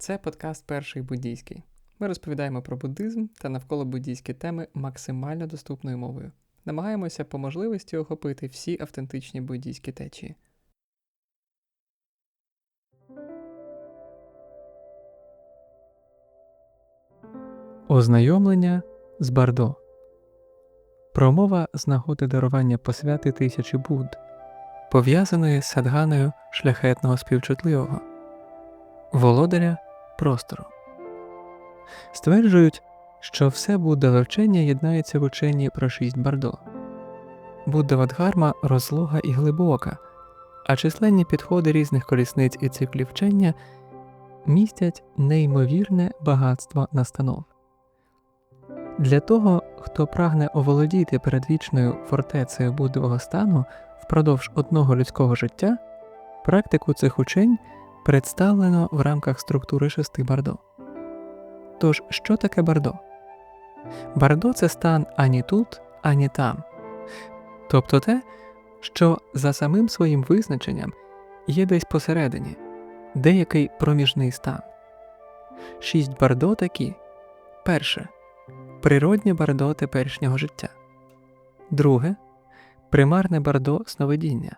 Це подкаст Перший буддійський. Ми розповідаємо про буддизм та навколо буддійські теми максимально доступною мовою. Намагаємося по можливості охопити всі автентичні буддійські течії. Ознайомлення з Бардо Промова з нагоди дарування посвяти тисячі Будд, пов'язаної з садганою шляхетного співчутливого, володаря простору. Стверджують, що все Буддове вчення єднається в ученні про шість бардо. Буддова дхарма розлога і глибока, а численні підходи різних колісниць і циклів вчення містять неймовірне багатство настанов. Для того, хто прагне оволодіти передвічною фортецею будового стану впродовж одного людського життя, практику цих учень представлено в рамках структури шести бардо. Тож, що таке бардо? Бардо це стан ані тут, ані там, тобто те, що за самим своїм визначенням є десь посередині, деякий проміжний стан. Шість бардо такі. Перше. Природнє бардо теперішнього життя, друге. Примарне бардо сновидіння,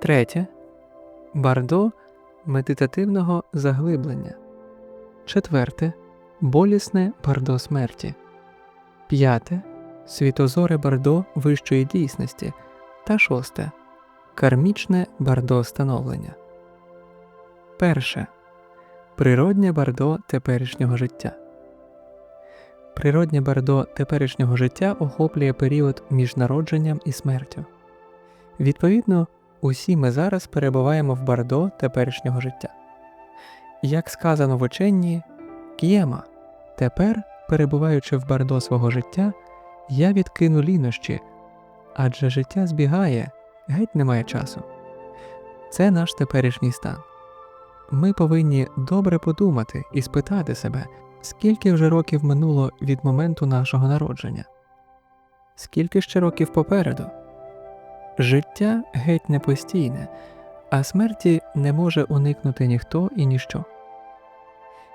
третє. Бардо медитативного заглиблення, четверте. Болісне бардо смерті, п'яте. Світозоре бардо вищої дійсності. Та шосте. Кармічне бардо становлення. Перше. Природнє бардо теперішнього життя. Природнє бардо теперішнього життя охоплює період між народженням і смертю. Відповідно, усі ми зараз перебуваємо в бардо теперішнього життя. Як сказано в ученні К'єма, тепер, перебуваючи в бардо свого життя, я відкину лінощі, адже життя збігає, геть немає часу. Це наш теперішній стан. Ми повинні добре подумати і спитати себе, скільки вже років минуло від моменту нашого народження, скільки ще років попереду. Життя геть непостійне, а смерті не може уникнути ніхто і ніщо.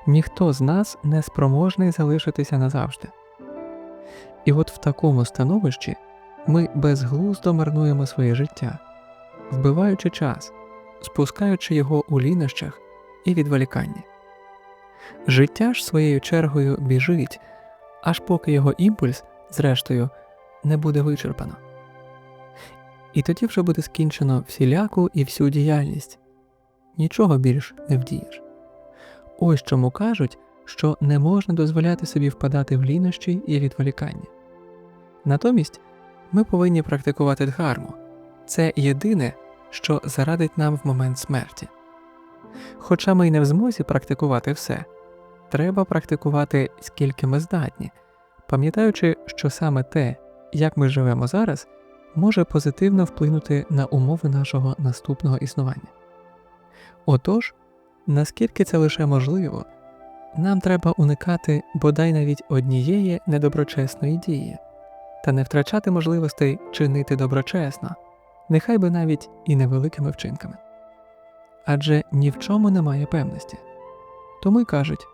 Ніхто з нас не спроможний залишитися назавжди. І от в такому становищі ми безглуздо марнуємо своє життя, вбиваючи час, спускаючи його у лінощах і відволіканні. Життя ж своєю чергою біжить, аж поки його імпульс, зрештою, не буде вичерпано. І тоді вже буде скінчено всіляку і всю діяльність нічого більш не вдієш. Ось чому кажуть, що не можна дозволяти собі впадати в лінощі і відволікання. Натомість ми повинні практикувати дхарму це єдине, що зарадить нам в момент смерті. Хоча ми й не в змозі практикувати все, треба практикувати скільки ми здатні, пам'ятаючи, що саме те, як ми живемо зараз, може позитивно вплинути на умови нашого наступного існування. Отож, наскільки це лише можливо, нам треба уникати бодай навіть однієї недоброчесної дії та не втрачати можливостей чинити доброчесно, нехай би навіть і невеликими вчинками. Адже ні в чому немає певності. Тому й кажуть,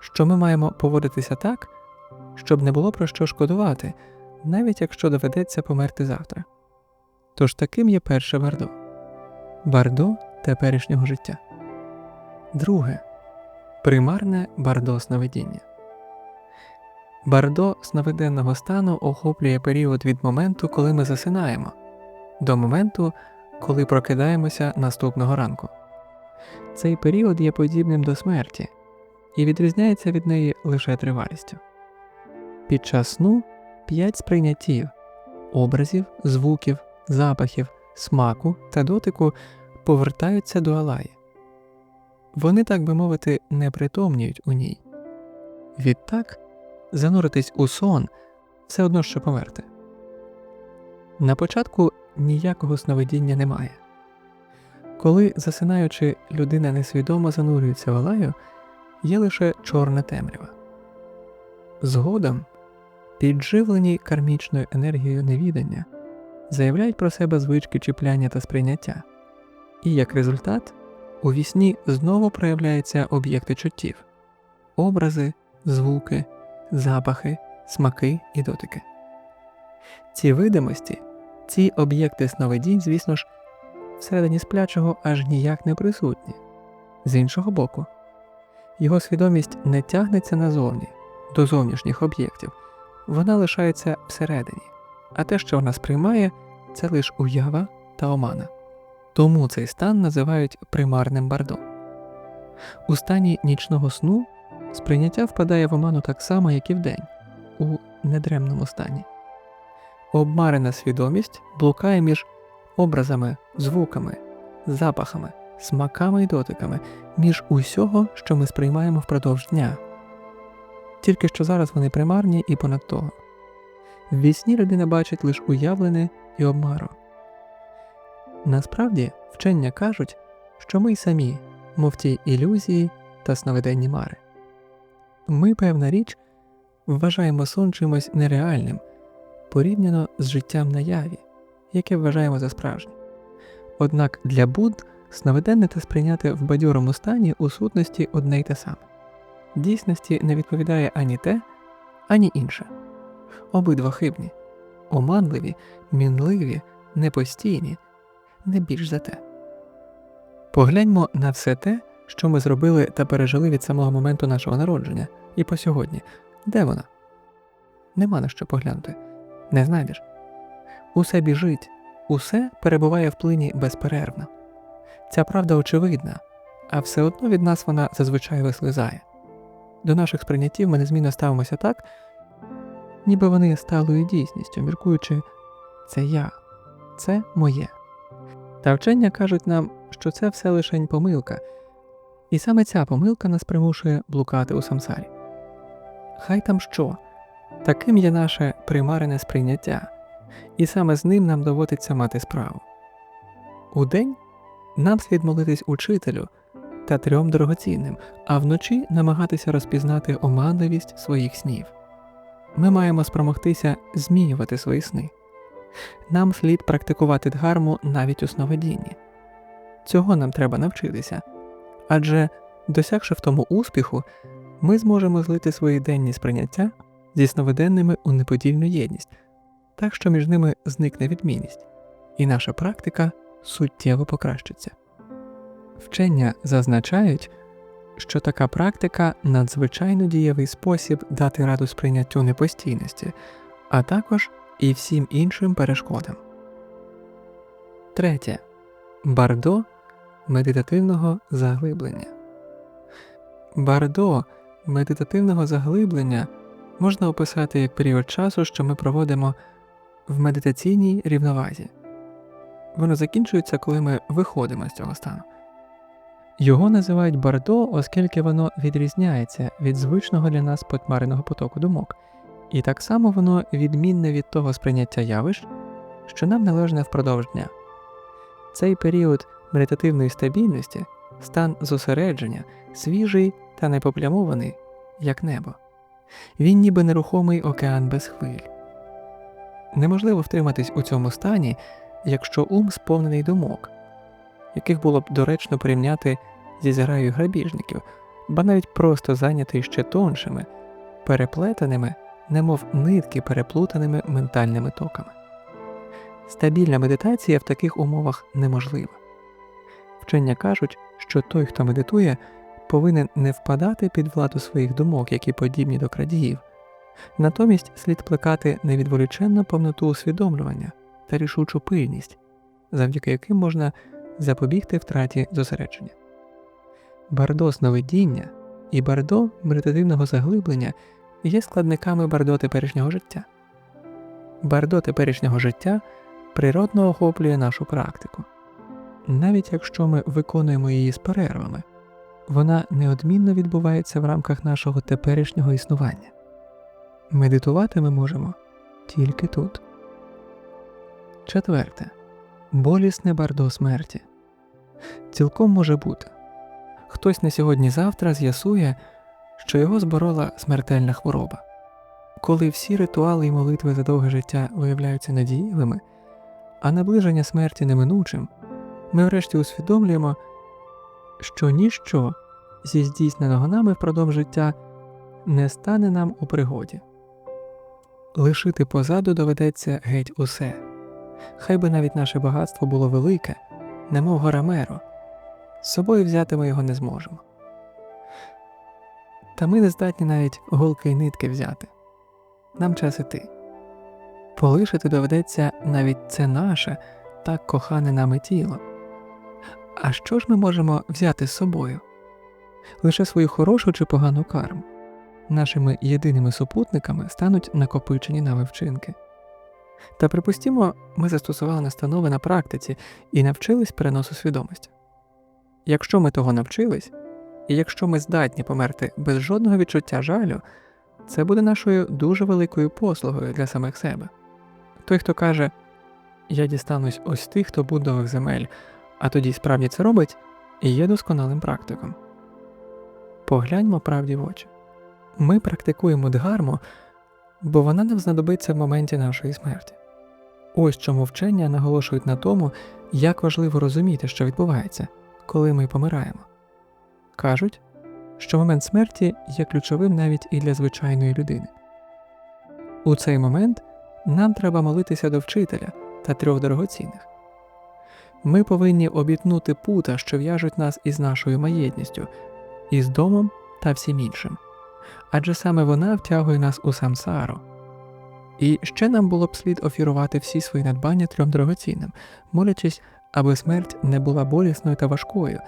що ми маємо поводитися так, щоб не було про що шкодувати, навіть якщо доведеться померти завтра. Тож таким є перше бардо бардо теперішнього життя. Друге примарне бардо сновидіння. Бардо сновиденного стану охоплює період від моменту, коли ми засинаємо, до моменту, коли прокидаємося наступного ранку. Цей період є подібним до смерті і відрізняється від неї лише тривалістю. Під час сну п'ять сприйняттів образів, звуків, запахів, смаку та дотику повертаються до Алаї. Вони, так би мовити, не притомніють у ній. Відтак зануритись у сон все одно що померти. На початку ніякого сновидіння немає. Коли, засинаючи, людина несвідомо занурюється в алаю, є лише чорна темрява. Згодом, підживлені кармічною енергією невідання, заявляють про себе звички чіпляння та сприйняття, і як результат у вісні знову проявляються об'єкти чуттів образи, звуки, запахи, смаки і дотики. Ці видимості, ці об'єкти сновидінь, звісно ж, всередині сплячого аж ніяк не присутні. З іншого боку, його свідомість не тягнеться назовні, до зовнішніх об'єктів, вона лишається всередині, а те, що вона сприймає, це лише уява та омана. Тому цей стан називають примарним бардо. У стані нічного сну сприйняття впадає в оману так само, як і вдень, у недремному стані. Обмарена свідомість блукає між образами, звуками, запахами, смаками і дотиками, між усього, що ми сприймаємо впродовж дня. Тільки що зараз вони примарні і понад того. В вісні людина бачить лише уявлене і обмару. Насправді вчення кажуть, що ми й самі, мов ті ілюзії та сновиденні мари. Ми, певна річ, вважаємо сон чимось нереальним порівняно з життям наяві, яке вважаємо за справжнє. Однак для Будд сновиденне та сприйняти в бадьорому стані у сутності одне й те саме. Дійсності не відповідає ані те, ані інше. Обидва хибні, оманливі, мінливі, непостійні, не більш за те. Погляньмо на все те, що ми зробили та пережили від самого моменту нашого народження, і по сьогодні. Де вона? Нема на що поглянути. Не знайдеш. Усе біжить, усе перебуває в плині безперервно. Ця правда очевидна, а все одно від нас вона зазвичай вислизає. До наших сприйняттів ми незмінно ставимося так, ніби вони сталою дійсністю, міркуючи, це я, це моє. Та вчення кажуть нам, що це все лишень помилка, і саме ця помилка нас примушує блукати у самсарі. Хай там що, таким є наше примарене сприйняття, і саме з ним нам доводиться мати справу. Удень нам слід молитись учителю та трьом дорогоцінним, а вночі намагатися розпізнати оманливість своїх снів. Ми маємо спромогтися змінювати свої сни. Нам слід практикувати дгарму навіть у сновидінні. Цього нам треба навчитися, адже, досягши в тому успіху, ми зможемо злити свої денні сприйняття зі сновиденними у неподільну єдність, так що між ними зникне відмінність, і наша практика суттєво покращиться. Вчення зазначають, що така практика надзвичайно дієвий спосіб дати раду сприйняттю непостійності, а також і всім іншим перешкодам. Третє. Бардо медитативного заглиблення. Бардо медитативного заглиблення можна описати як період часу, що ми проводимо в медитаційній рівновазі. Воно закінчується, коли ми виходимо з цього стану. Його називають бардо, оскільки воно відрізняється від звичного для нас потьмареного потоку думок, і так само воно відмінне від того сприйняття явищ, що нам належне впродовж дня. Цей період медитативної стабільності, стан зосередження, свіжий та непоплямований, як небо. Він ніби нерухомий океан без хвиль. Неможливо втриматись у цьому стані, якщо ум сповнений думок, яких було б доречно порівняти зі зграєю грабіжників, ба навіть просто зайнятий ще тоншими, переплетеними, немов нитки переплутаними ментальними токами. Стабільна медитація в таких умовах неможлива. Вчення кажуть, що той, хто медитує, повинен не впадати під владу своїх думок, які подібні до крадіїв, натомість слід плекати невідволіченну повноту усвідомлювання та рішучу пильність, завдяки яким можна запобігти втраті зосередження. Бардо сновидіння і бардо медитативного заглиблення є складниками бардо теперішнього життя. Бардо теперішнього життя природно охоплює нашу практику навіть якщо ми виконуємо її з перервами, вона неодмінно відбувається в рамках нашого теперішнього існування. Медитувати ми можемо тільки тут. Четверте. Болісне бардо смерті. Цілком може бути. Хтось на сьогодні-завтра з'ясує, що його зборола смертельна хвороба. Коли всі ритуали і молитви за довге життя виявляються надіївими, а наближення смерті неминучим, ми врешті усвідомлюємо, що ніщо зі здійсненого нами впродовж життя не стане нам у пригоді. Лишити позаду доведеться геть усе, хай би навіть наше багатство було велике, немов гора Меро, з собою взяти ми його не зможемо. Та ми не здатні навіть голки й нитки взяти. Нам час іти. Полишити доведеться навіть це наше, так кохане нами тіло. А що ж ми можемо взяти з собою? Лише свою хорошу чи погану карму. Нашими єдиними супутниками стануть накопичені нами вчинки. Та припустімо, ми застосували настанови на практиці і навчились переносу свідомості. Якщо ми того навчились, і якщо ми здатні померти без жодного відчуття жалю, це буде нашою дуже великою послугою для самих себе. Той, хто каже Я дістанусь ось тих, хто будових земель, а тоді справді це робить, і є досконалим практиком. Погляньмо правді в очі. Ми практикуємо дгарму, бо вона нам знадобиться в моменті нашої смерті. Ось чому вчення наголошують на тому, як важливо розуміти, що відбувається, коли ми помираємо. Кажуть, що момент смерті є ключовим навіть і для звичайної людини. У цей момент нам треба молитися до вчителя та трьох дорогоцінних. Ми повинні обітнути пута, що в'яжуть нас із нашою маєтністю, із домом та всім іншим, адже саме вона втягує нас у самсару. І ще нам було б слід офірувати всі свої надбання трьом дорогоцінним, молячись, аби смерть не була болісною та важкою,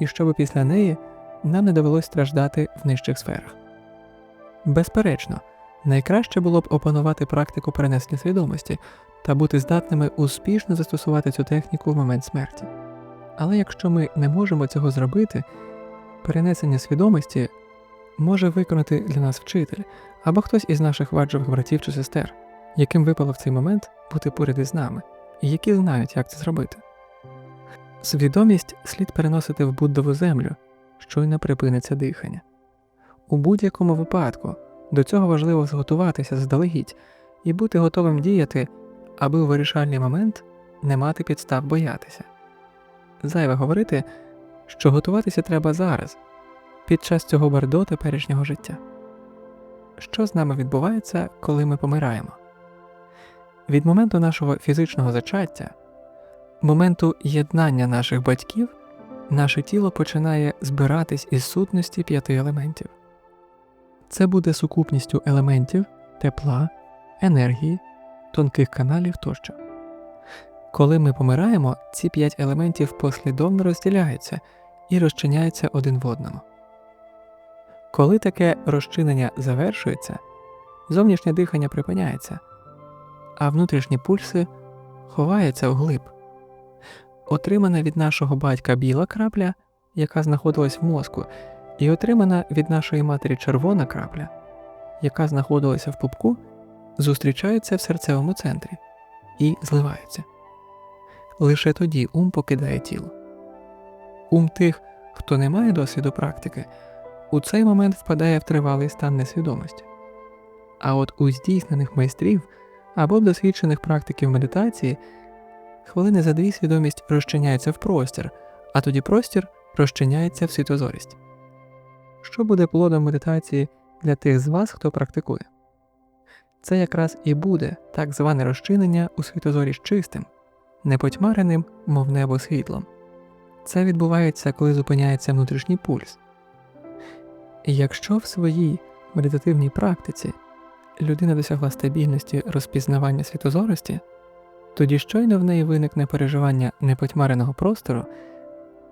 і щоб після неї нам не довелось страждати в нижчих сферах. Безперечно, найкраще було б опанувати практику перенесення свідомості та бути здатними успішно застосувати цю техніку в момент смерті. Але якщо ми не можемо цього зробити, перенесення свідомості може виконати для нас вчитель або хтось із наших ваджових братів чи сестер, яким випало в цей момент бути поряд із нами, і які знають, як це зробити. Свідомість слід переносити в Буддову землю, щойно припиниться дихання. У будь-якому випадку до цього важливо зготуватися заздалегідь і бути готовим діяти, аби у вирішальний момент не мати підстав боятися. Зайве говорити, що готуватися треба зараз, під час цього бардо теперішнього життя. Що з нами відбувається, коли ми помираємо? Від моменту нашого фізичного зачаття, моменту єднання наших батьків, наше тіло починає збиратись із сутності п'яти елементів. Це буде сукупністю елементів тепла, енергії, тонких каналів тощо. Коли ми помираємо, ці п'ять елементів послідовно розділяються і розчиняються один в одному. Коли таке розчинення завершується, зовнішнє дихання припиняється, а внутрішні пульси ховаються вглиб. Отримана від нашого батька біла крапля, яка знаходилась в мозку, і отримана від нашої матері червона крапля, яка знаходилася в пупку, зустрічаються в серцевому центрі і зливаються. Лише тоді ум покидає тіло. Ум тих, хто не має досвіду практики у цей момент впадає в тривалий стан несвідомості. А от у здійснених майстрів або досвідчених практиків медитації хвилини за дві свідомість розчиняється в простір, а тоді простір розчиняється в світозорість. Що буде плодом медитації для тих з вас, хто практикує? Це якраз і буде так зване розчинення у світозорість чистим, непотьмареним, мов небо світлом. Це відбувається, коли зупиняється внутрішній пульс. Якщо в своїй медитативній практиці людина досягла стабільності розпізнавання світозорості, тоді щойно в неї виникне переживання непотьмареного простору,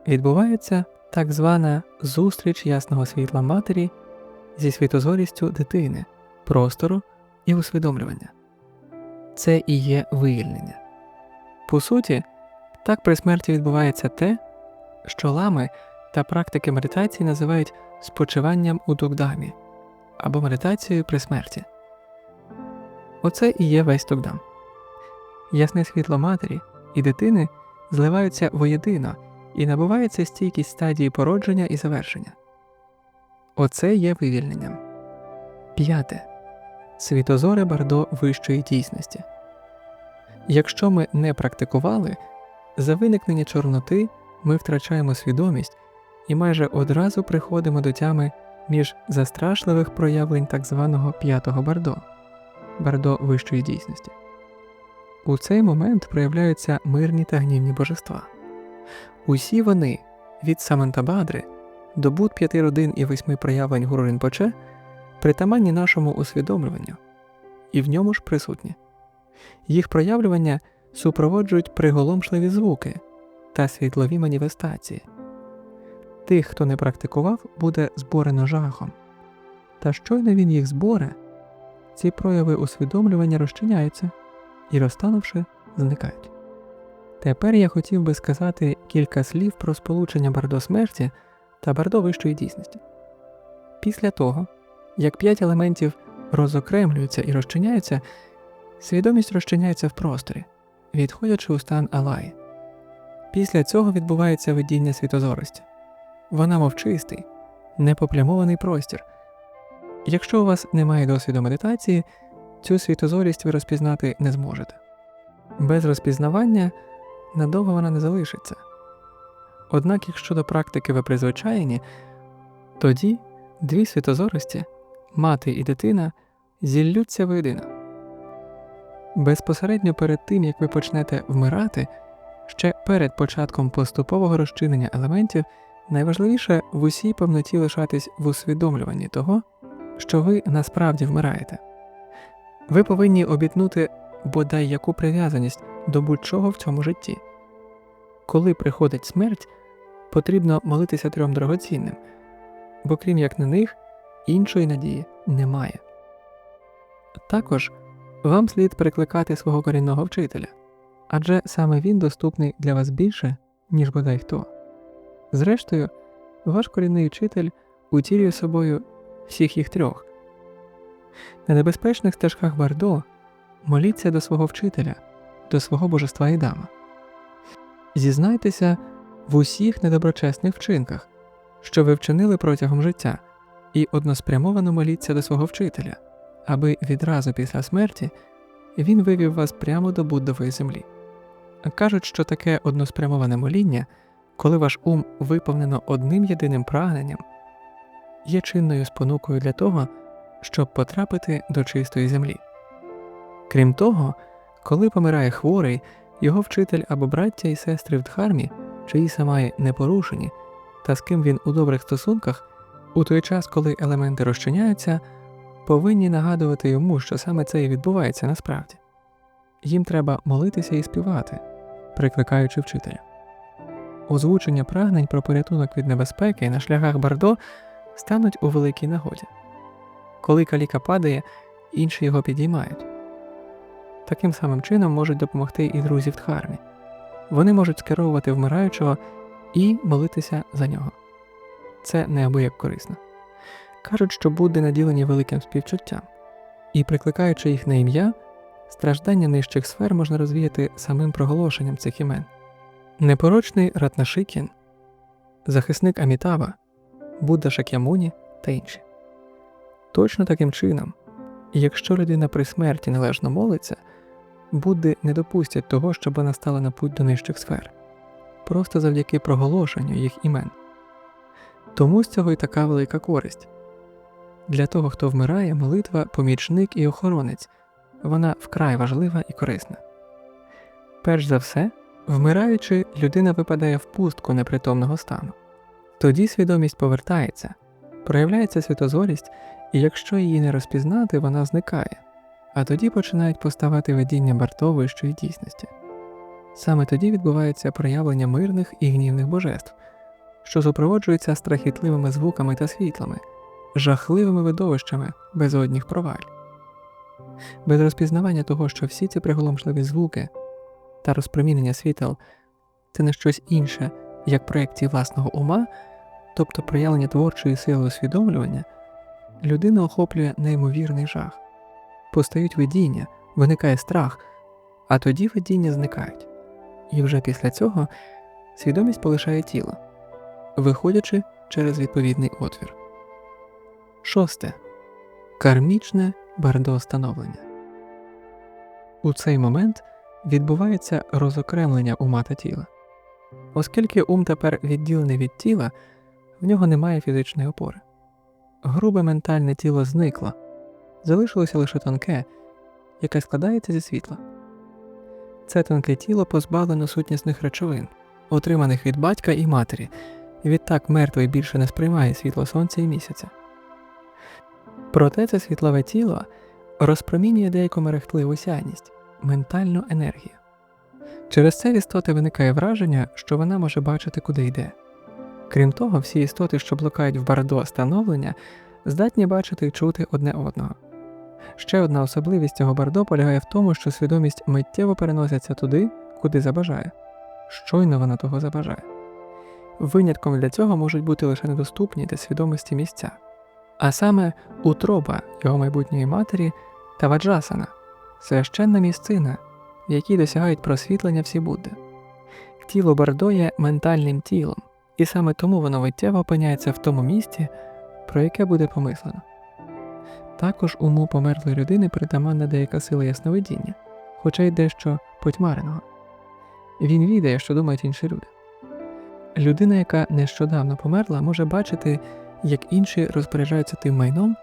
відбувається так звана зустріч ясного світла матері зі світозорістю дитини, простору і усвідомлювання. Це і є вивільнення. По суті, так при смерті відбувається те, що лами та практики медитації називають спочиванням у Дугдамі або медитацією при смерті. Оце і є весь Дугдам. Ясне світло матері і дитини зливаються воєдино і набувається стійкість стадії породження і завершення. Оце є вивільненням. П'яте світозоре бардо вищої дійсності. Якщо ми не практикували, за виникнення чорноти ми втрачаємо свідомість і майже одразу приходимо до тями між застрашливих проявлень так званого п'ятого бардо бардо вищої дійсності. У цей момент проявляються мирні та гнівні божества. Усі вони від Самантабадри до Буд п'яти родин і восьми проявлень Гуру Ринпоче притаманні нашому усвідомлюванню, і в ньому ж присутні. Їх проявлювання супроводжують приголомшливі звуки та світлові маніфестації. Тих, хто не практикував, буде зборено жахом. Та щойно він їх зборе, ці прояви усвідомлювання розчиняються і, розтанувши, зникають. Тепер я хотів би сказати кілька слів про сполучення бардо смерті та бардо вищої дійсності. Після того, як п'ять елементів розокремлюються і розчиняються, свідомість розчиняється в просторі, відходячи у стан алаї. Після цього відбувається видіння світозорості. Вона мов чистий, непоплямований простір. Якщо у вас немає досвіду медитації, цю світозорість ви розпізнати не зможете. Без розпізнавання надовго вона не залишиться. Однак, якщо до практики ви призвичаєні, тоді дві світозорості, мати і дитина, зіллються воєдино. Безпосередньо перед тим, як ви почнете вмирати, ще перед початком поступового розчинення елементів, найважливіше в усій повноті лишатись в усвідомлюванні того, що ви насправді вмираєте. Ви повинні обітнути бодай яку прив'язаність до будь-чого в цьому житті. Коли приходить смерть, потрібно молитися трьом дорогоцінним, бо крім як на них, іншої надії немає. Також вам слід перекликати свого корінного вчителя, адже саме він доступний для вас більше, ніж бодай хто. Зрештою, ваш корінний вчитель утілює собою всіх їх трьох. На небезпечних стежках Бардо моліться до свого вчителя, до свого божества Ідама. Зізнайтеся в усіх недоброчесних вчинках, що ви вчинили протягом життя, і односпрямовано моліться до свого вчителя, аби відразу після смерті він вивів вас прямо до Буддової землі. Кажуть, що таке односпрямоване моління, коли ваш ум виповнено одним єдиним прагненням, є чинною спонукою для того, щоб потрапити до чистої землі. Крім того, коли помирає хворий, його вчитель або браття і сестри в дхармі, чиї самаї не порушені, та з ким він у добрих стосунках, у той час, коли елементи розчиняються, повинні нагадувати йому, що саме це і відбувається насправді. Їм треба молитися і співати, прикликаючи вчителя. Озвучення прагнень про порятунок від небезпеки на шляхах Бардо стануть у великій нагоді. Коли каліка падає, інші його підіймають. Таким самим чином можуть допомогти і друзі в Дхармі. Вони можуть скеровувати вмираючого і молитися за нього. Це неабияк корисно. Кажуть, що Будди наділені великим співчуттям, і, прикликаючи їх на ім'я, страждання нижчих сфер можна розвіяти самим проголошенням цих імен. Непорочний Ратнашикін, захисник Амітава, Будда Шакямуні та інші. Точно таким чином, якщо людина при смерті належно молиться, Будди не допустять того, щоб вона стала на путь до нижчих сфер, просто завдяки проголошенню їх імен. Тому з цього й така велика користь. Для того, хто вмирає, молитва помічник і охоронець, вона вкрай важлива і корисна. Перш за все, вмираючи, людина випадає в пустку непритомного стану. Тоді свідомість повертається, проявляється світозорість, і якщо її не розпізнати, вона зникає, а тоді починають поставати видіння бартовищої дійсності. Саме тоді відбувається проявлення мирних і гнівних божеств, що супроводжуються страхітливими звуками та світлами, жахливими видовищами без одніх проваль. Без розпізнавання того, що всі ці приголомшливі звуки та розпромінення світел це не щось інше, як проекції власного ума, тобто проявлення творчої сили усвідомлювання, людина охоплює неймовірний жах, постають видіння, виникає страх, а тоді видіння зникають, і вже після цього свідомість полишає тіло, виходячи через відповідний отвір. Шосте. Кармічне бардостановлення. У цей момент відбувається розокремлення ума та тіла. Оскільки ум тепер відділений від тіла, в нього немає фізичної опори. Грубе ментальне тіло зникло, залишилося лише тонке, яке складається зі світла. Це тонке тіло позбавлено сутнісних речовин, отриманих від батька і матері, і відтак мертвий більше не сприймає світло сонця і місяця. Проте це світлове тіло розпромінює деяку мерехтливу сяйність, ментальну енергію. Через це в істоти виникає враження, що вона може бачити, куди йде. Крім того, всі істоти, що блукають в бардо становлення, здатні бачити і чути одне одного. Ще одна особливість цього бардо полягає в тому, що свідомість миттєво переноситься туди, куди забажає. Щойно вона того забажає. Винятком для цього можуть бути лише недоступні для свідомості місця, а саме утроба його майбутньої матері та ваджасана священна місцина, в якій досягають просвітлення всі Будди. Тіло Бардо є ментальним тілом, і саме тому воно миттєво опиняється в тому місці, про яке буде помислено. Також уму померлої людини притаманна деяка сила ясновидіння, хоча й дещо потьмареного. Він відає, що думають інші люди. Людина, яка нещодавно померла, може бачити, як інші розпоряджаються тим майном,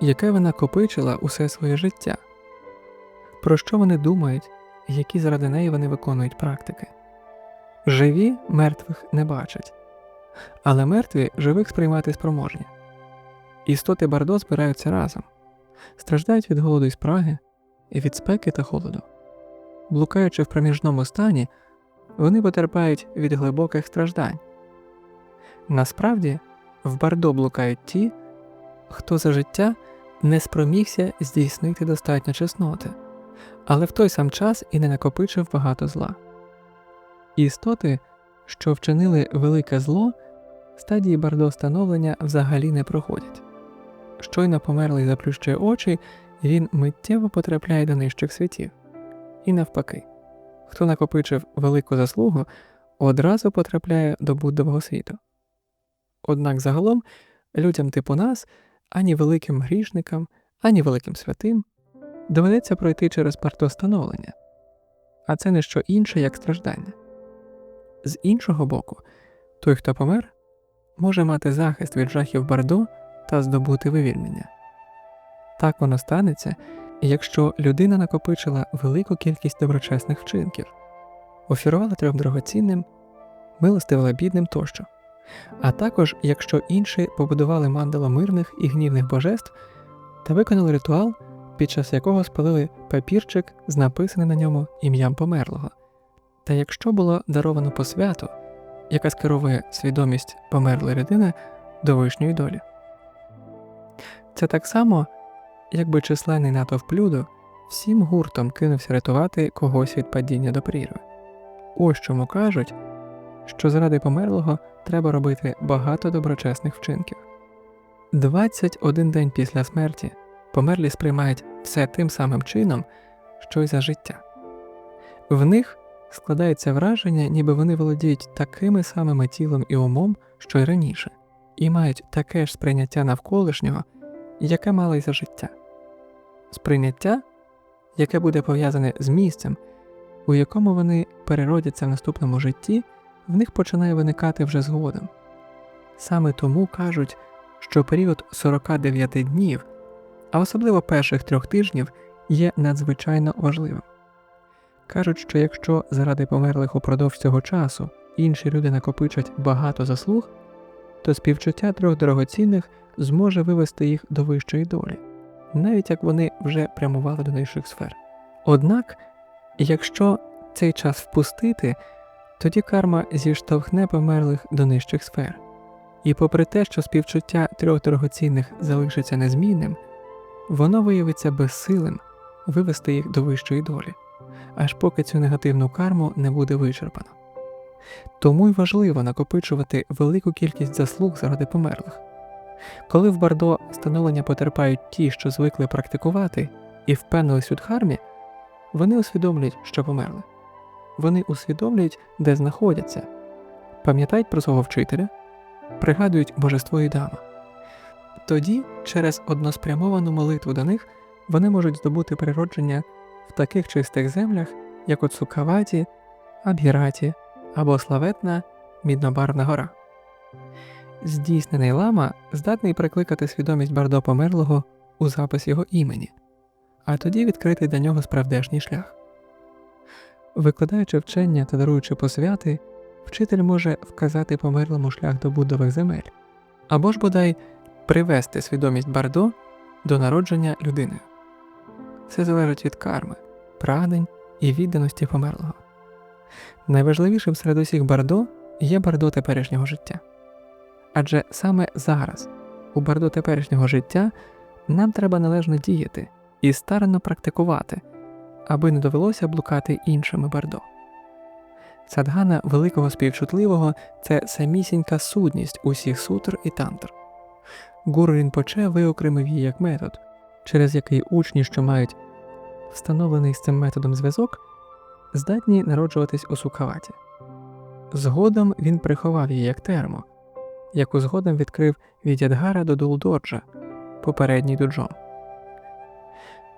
яке вона копичила усе своє життя, про що вони думають, які заради неї вони виконують практики. Живі мертвих не бачать, але мертві живих сприймати спроможні. Істоти Бардо збираються разом, страждають від голоду і спраги, від спеки та холоду. Блукаючи в проміжному стані, вони потерпають від глибоких страждань. Насправді, в Бардо блукають ті, хто за життя не спромігся здійснити достатньо чесноти, але в той сам час і не накопичив багато зла. Істоти, що вчинили велике зло, стадії бардо становлення взагалі не проходять. Щойно померлий заплющує очі, він миттєво потрапляє до нижчих світів. І навпаки, хто накопичив велику заслугу, одразу потрапляє до Буддового світу. Однак загалом людям типу нас, ані великим грішникам, ані великим святим доведеться пройти через партостановлення, а це не що інше, як страждання. З іншого боку, той, хто помер, може мати захист від жахів бардо та здобути вивільнення. Так воно станеться, якщо людина накопичила велику кількість доброчесних вчинків, офірувала трьом дорогоцінним, милостивила бідним тощо, а також якщо інші побудували мандало мирних і гнівних божеств та виконали ритуал, під час якого спалили папірчик з написаним на ньому ім'ям померлого, та якщо було даровано посвяту, яка скеровує свідомість померлої людини до вишньої долі. Це так само, якби численний натовп люду всім гуртом кинувся рятувати когось від падіння до прірви. Ось чому кажуть, що заради померлого треба робити багато доброчесних вчинків. 21 день після смерті померлі сприймають все тим самим чином, що й за життя. В них складається враження, ніби вони володіють такими самими тілом і умом, що й раніше, і мають таке ж сприйняття навколишнього, яке мали й за життя. Сприйняття, яке буде пов'язане з місцем, у якому вони переродяться в наступному житті, в них починає виникати вже згодом. Саме тому кажуть, що період 49 днів, а особливо перших трьох тижнів, є надзвичайно важливим. Кажуть, що якщо заради померлих упродовж цього часу інші люди накопичать багато заслуг, то співчуття трьох дорогоцінних зможе вивести їх до вищої долі, навіть як вони вже прямували до нижчих сфер. Однак, якщо цей час впустити, тоді карма зіштовхне померлих до нижчих сфер, і попри те, що співчуття трьох дорогоцінних залишиться незмінним, воно виявиться безсилим вивести їх до вищої долі, аж поки цю негативну карму не буде вичерпано. Тому й важливо накопичувати велику кількість заслуг заради померлих. Коли в Бардо становлення потерпають ті, що звикли практикувати, і впевнились у дхармі, вони усвідомлюють, що померли. Вони усвідомлюють, де знаходяться, пам'ятають про свого вчителя, пригадують божество і дама. Тоді, через односпрямовану молитву до них, вони можуть здобути природження в таких чистих землях, як от Сукаваті, Абгіраті або славетна Міднобарна гора. здійснений лама здатний прикликати свідомість Бардо померлого у запис його імені, а тоді відкрити для нього справдешній шлях. Викладаючи вчення та даруючи посвяти, вчитель може вказати померлому шлях до будових земель, або ж бодай привести свідомість Бардо до народження людини. Це залежить від карми, прагнень і відданості померлого. Найважливішим серед усіх бардо є бардо теперішнього життя. Адже саме зараз, у бардо теперішнього життя, нам треба належно діяти і старанно практикувати, аби не довелося блукати іншими бардо. Садгана великого співчутливого це самісінька сутність усіх сутр і тантр. Гуру Рінпоче виокремив її як метод, через який учні, що мають встановлений з цим методом зв'язок, здатні народжуватись у сукхаваті. Згодом він приховав її як термо, яку згодом відкрив від Ядгара до Дулдоджа, попередній дуджон.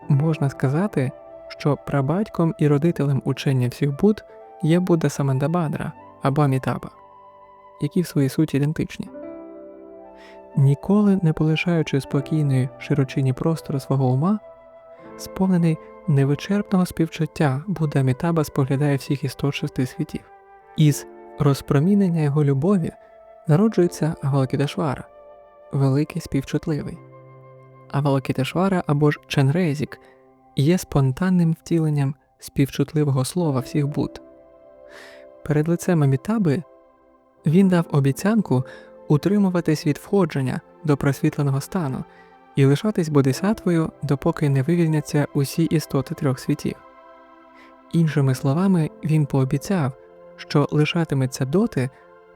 Можна сказати, що прабатьком і родителем учення всіх Буд є Будда Самандабадра або Амітаба, які в своїй суті ідентичні. Ніколи не полишаючи спокійної широчині простору свого ума, сповнений невичерпного співчуття Будда Амітаба споглядає всіх істот шести світів. Із розпромінення його любові народжується Авалокітешвара, великий співчутливий. Авалокітешвара або ж Ченрезік є спонтанним втіленням співчутливого слова всіх Буд. Перед лицем Амітаби він дав обіцянку утримуватись від входження до просвітленого стану і лишатись бодисатвою, допоки не вивільняться усі істоти трьох світів. Іншими словами, він пообіцяв, що лишатиметься доти,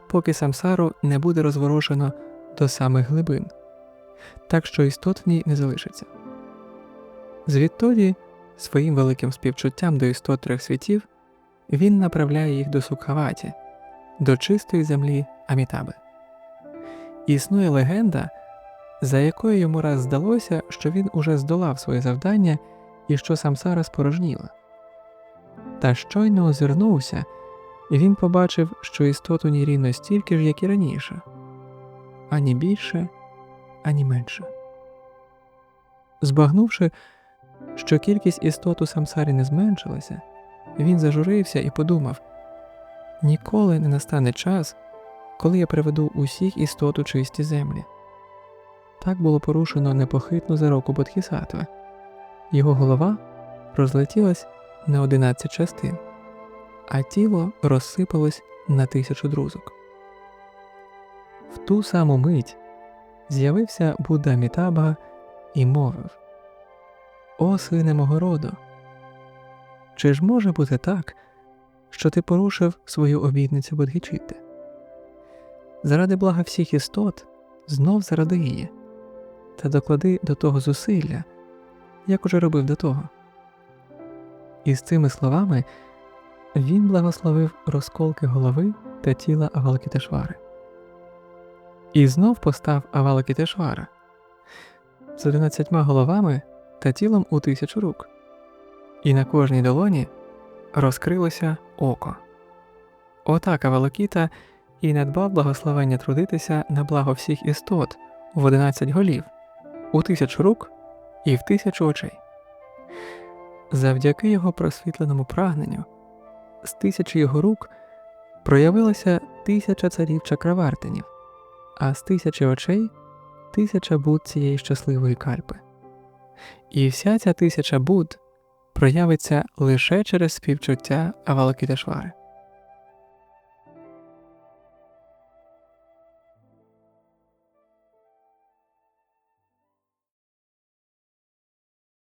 поки самсару не буде розворошено до самих глибин, так що істот в ній не залишиться. Звідтоді, своїм великим співчуттям до істот трьох світів, він направляє їх до Сукхаваті, до чистої землі Амітаби. Існує легенда, за якою йому раз здалося, що він уже здолав своє завдання і що самсара спорожніла. Та щойно озирнувся, і він побачив, що істот у ній рівно стільки ж, як і раніше, ані більше, ані менше. Збагнувши, що кількість істот у самсарі не зменшилася, він зажурився і подумав ніколи не настане час, коли я приведу усіх істот у чисті землі. Так було порушено непохитну зароку Бодхісатви. Його голова розлетілась на одинадцять частин, а тіло розсипалось на тисячу друзок. В ту саму мить з'явився Будда Мітаба і мовив О сине мого роду! Чи ж може бути так, що ти порушив свою обідницю Бодгічити? Заради блага всіх істот знов заради її та доклади до того зусилля, як уже робив до того. І з цими словами він благословив розколки голови та тіла Авалокітешвари. І знов постав Авалокітешвара з одинадцятьма головами та тілом у тисячу рук, і на кожній долоні розкрилося око. Отак Авалокіта і надбав благословення трудитися на благо всіх істот в одинадцять голів у тисячу рук і в тисячу очей. Завдяки його просвітленому прагненню, з тисячі його рук проявилася тисяча царів чакравартинів, а з тисячі очей тисяча буд цієї щасливої кальпи. І вся ця тисяча буд проявиться лише через співчуття Авалокітешвари.